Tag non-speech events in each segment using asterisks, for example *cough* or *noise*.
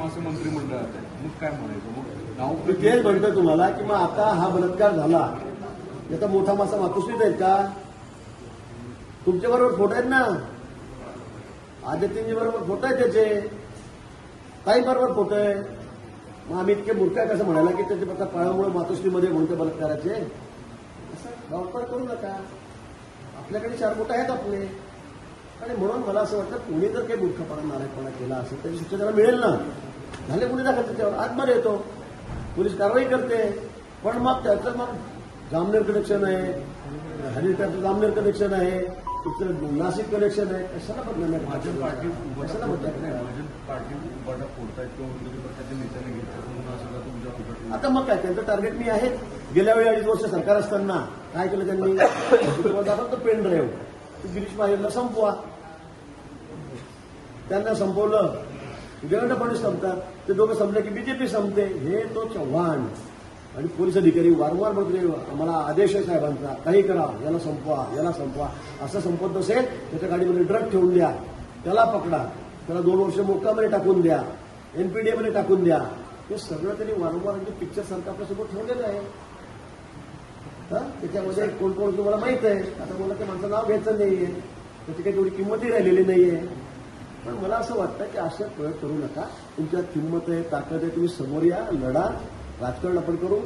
मासे मंत्रिमंडळात आहे मग काय म्हणायचं? मग नाव तेच म्हणतोय तुम्हाला की मग आता हा बलात्कार झाला. याचा मोठा मासा मातोश्रीत आहेत का? तुमच्या बरोबर फोटो आहेत ना? आदित्यजी बरोबर फोटो आहेत त्याचे. ताई बरोबर फोटो आहे. मग आम्ही इतके मूर्ख आहे कसं म्हणायला की त्याचे प्रकार काळामुळे मातोश्रीमध्ये म्हणते बलात्काराचे? असं वापर करू नका. आपल्याकडे चार बोट आहेत आपले. आणि म्हणून मला असं वाटतं कोणी जर काही मूर्खपणा नारायणपणा केला असेल तरी शिक्षा त्याला मिळेल ना. झाले गुन्हे दाखल त्याच्यावर आतमध्ये येतो. पोलीस कारवाई करते. पण मग त्याचं मग जामनेर कनेक्शन आहे. हरिटाचं जामनेर कनेक्शन आहे. तिथं नाशिक कनेक्शन आहे. कशाला बदनाम आहे? भाजप पार्टी कशाला बदनाम आहे? भाजप पार्टी उभाटा फोडतायत किंवा विरोधी पक्षाच्या नेत्याने घेतलं. तुमच्या आता मग काय? त्यांचं टार्गेट मी आहे. गेल्या वेळी अडीच वर्ष सरकार असताना काय केलं त्यांनी? *coughs* दाखवतो पेन ड्राईव्ह गिरीश महाजनला संपवा. त्यांना संपवलं. देवेंद्र संपतात. ते दोघं संपले की बीजेपी संपते. हे तो चव्हाण. आणि पोलीस अधिकारी वारंवार म्हणजे आम्हाला आदेश आहे साहेबांचा. काही करा. याला संपवा. याला संपवा. असं संपत नसेल त्याच्या गाडीमध्ये ड्रग ठेवून द्या. त्याला पकडा. त्याला दोन वर्ष मोक्कामध्ये टाकून द्या. एनपीडीएमध्ये टाकून द्या. हे सगळं त्यांनी वारंवार म्हणजे पिक्चर सारखं आपल्यासोबत ठेवलेलं आहे. त्याच्यामध्ये कोण कोण तुम्हाला माहीत आहे? आता मला त्या माणसं नाव घ्यायचं नाहीये. त्याची काही तेवढी किंमतही राहिलेली नाहीये. पण मला असं वाटतं की अशा प्रयोग करू नका. तुमच्यात किंमत आहे ताकद आहे तुम्ही समोर या लढा. राजकारण आपण करू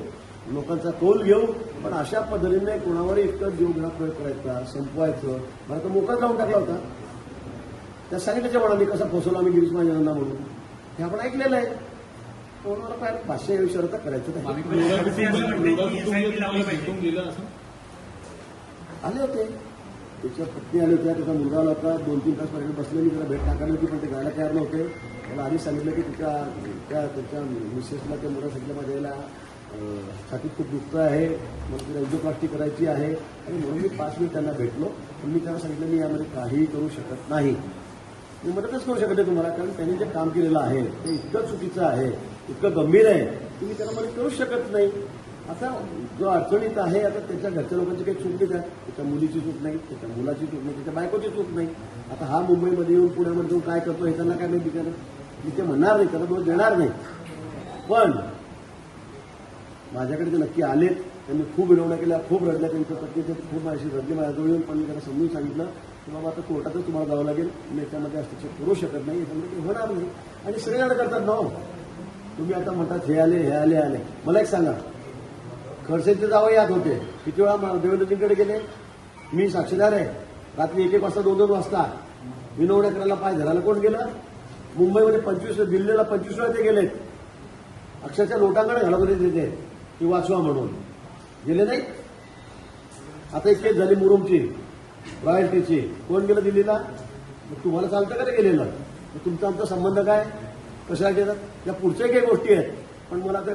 लोकांचा कौल घेऊ. पण अशा पद्धतीने कोणावर इतकं जीव घेणा प्रयोग करायचा संपवायचं. मला तर मोकाच लावून टाकला होता. त्या सांगितल्याच्या मनाने कसा फसवला आम्ही गिरीश महाजनांना म्हणून? हे आपण ऐकलेलं आहे. कोणाला काय भाष्य या विषयावर आता करायचं नाही असं? आले होते. त्याच्या पत्नी आल्या होत्या त्याचा मुलगा आला होता. दोन तीन तास पर्यंत बसलेली त्याला भेट टाकायला होती पण ते जायला तयार नव्हते. त्याला आधी सांगितलं की तिच्या त्या त्याच्या मिसेसला त्या मुलं सांगितलं माझ्या याला छातीत खूप दुखतं आहे. मग तिला एन्जिओप्लास्टी करायची आहे. आणि म्हणून मी पाच मिनिट त्यांना भेटलो. पण मी त्यांना सांगितलं मी यामध्ये काहीही करू शकत नाही. मी मदतच करू शकत नाही तुम्हाला कारण त्यांनी जे काम केलेलं आहे ते इतकं चुकीचं आहे इतकं गंभीर आहे की मी त्याला मदत करू शकत नाही. आता जो अडचणीत आहे आता त्याच्या घरच्या लोकांची काही चूक नाही काय त्याच्या मुलीची चूक नाही त्याच्या मुलाची चूक नाही त्याच्या बायकोची चूक नाही. आता हा मुंबईमध्ये येऊन पुण्यामध्ये येऊन काय करतो हे त्यांना काय माहिती कारण? मी ते म्हणणार नाही त्याला दोष देणार नाही. पण माझ्याकडे ते नक्की आलेत त्यांनी खूप विनवण्या केल्या खूप रडल्या त्यांच्या पत्नीचे खूप माझी रडली माझ्याजवळ येऊन पण मी त्यांना समजून सांगितलं की बाबा आता कोर्टातच तुम्हाला जावं लागेल. मी याच्यामध्ये हस्तक्षेप करू शकत नाही याच्यामध्ये ते होणार नाही. आणि सगळेजण करतात ना हो. तुम्ही आता म्हणतात हे आले हे आले आले. मला एक सांगा. खडसेचे जावं याद होते. किती वेळा देवेंद्रजींकडे गेले? मी साक्षीदार आहे. रात्री एक एक वाजता दोन दोन वाजता. विनवण्या पाय धरायला कोण गेलं? मुंबईमध्ये पंचवीस दिल्लीला पंचवीस वेळा ते गेलेत. अक्षरशः लोटांकडे घालवले होते तिथे ती वाचवा म्हणून. गेले नाही आता एक केस झाली मुरुमची रॉयल्टीची. कोण गेलं दिल्लीला? मग तुम्हाला चालतं का ते गेलेलं? मग तुमचा आमचा संबंध काय? कशा गेलं या पुढच्या काही गोष्टी आहेत. पण मला तर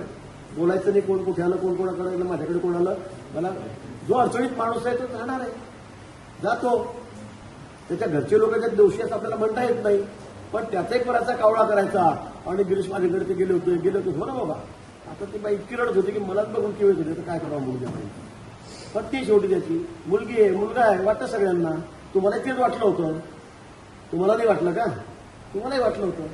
बोलायचं नाही कोण कुठे आलं कोण कोणाकडे आलं माझ्याकडे कोण आलं. मला जो अडचणीत माणूस आहे तो जाणार आहे. जातो. त्याच्या घरचे लोक त्यात दोषी असं आपल्याला म्हणता येत नाही. पण त्याचा एक बराचा कावळा करायचा. आणि गिरीश माझ्याकडे ते गेले होते गेले होते. हो ना बाबा. आता ती बाई इतकी रडत होती की मलाच बघून किंवा होते तर काय करावं मुलगी आपण पण ती शेवटी त्याची मुलगी आहे मुलगा आहे वाटतं सगळ्यांना. तुम्हाला तेच वाटलं होतं. तुम्हाला नाही वाटलं का? तुम्हालाही वाटलं होतं.